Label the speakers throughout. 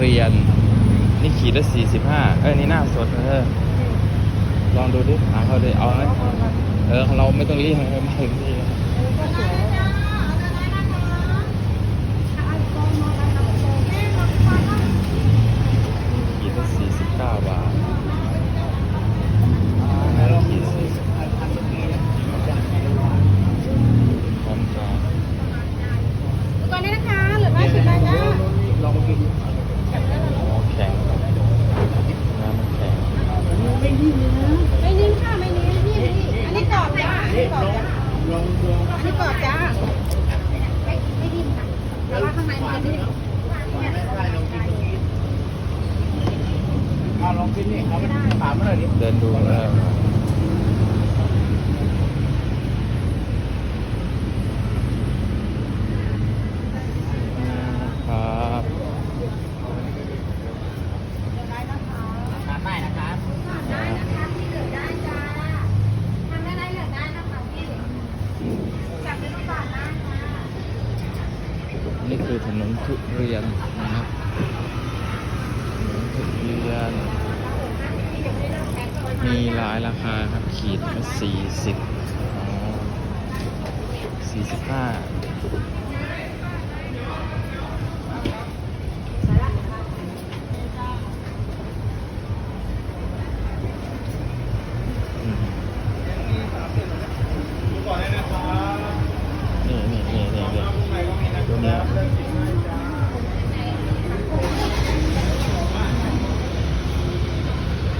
Speaker 1: เรียน นี่ขีดละสี่สิบห้าเอ้ยนี่หน้าสดนะเธอลองดูดิหาเขาเลยเอาไหมเออเราไม่ต้องรีบไม่ต้องที่ขีดละสี่สิบเก้าบาทแล้วขีดสี่สิบพร้อมกัน
Speaker 2: ก่อนนี้นะคะเหลือห้าสิบบาทจ้า
Speaker 3: ลองกิน
Speaker 1: อ๋อแข็งน้ำมันแข็ง
Speaker 3: ไม่นิ่มเลยนะ
Speaker 2: ไม่นิ่มค่ะไม่นิ่มพี่พี่อันนี้กรอบจ้าอันนี้กรอบจ้า
Speaker 3: ลองลอง
Speaker 2: อันนี้กรอบจ้าไม่ไม่นิ่มค่ะแต่ว่าข้างในมันจะนิ่ม
Speaker 3: เอา ลองกินนี่เอาไปถามมาหน่อยดิ
Speaker 1: เดินดูนะครับ
Speaker 3: ถามได้นะครับ
Speaker 2: ทำได้ไรเหลือได้นะคะพี่จับเป็นลูกบาทได้ค่ะ
Speaker 1: นี่คือถนนทุเรียนนะครับถนนทุเรียน มีหลายราคาครับขีดละสี่สิบสี่สิบห้านี่นี่นี่นี่นี่ตัวเนี้ย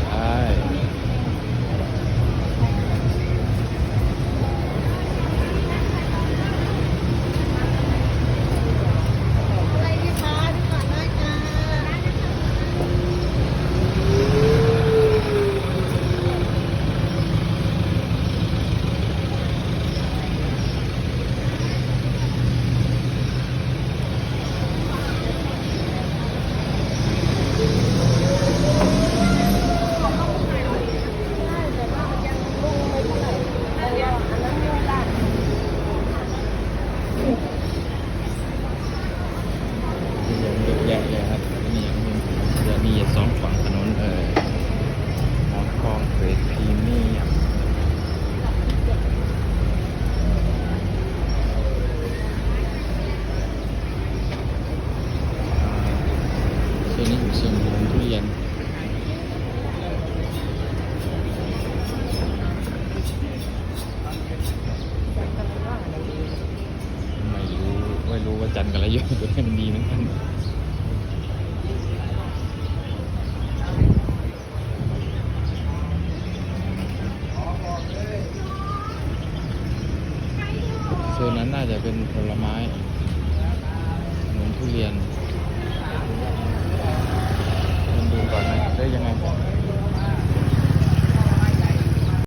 Speaker 1: ใช่
Speaker 2: อะไรดีคะดูก่อนได้จ้า
Speaker 1: เยอะแยะเลยครับนี่มีเดี๋ยวมีสองฝั่งถนนเออหมอนทองเกรดพรีเมียมอ่าส่ว นี้อยู่ส่วนของทุเรียนไม่รู้ไม่รู้ว่าจันกับระยองตัวนี้มันดีเหมือนกันโซนนั้นน่าจะเป็นผลไม้เหมือนทุเรียน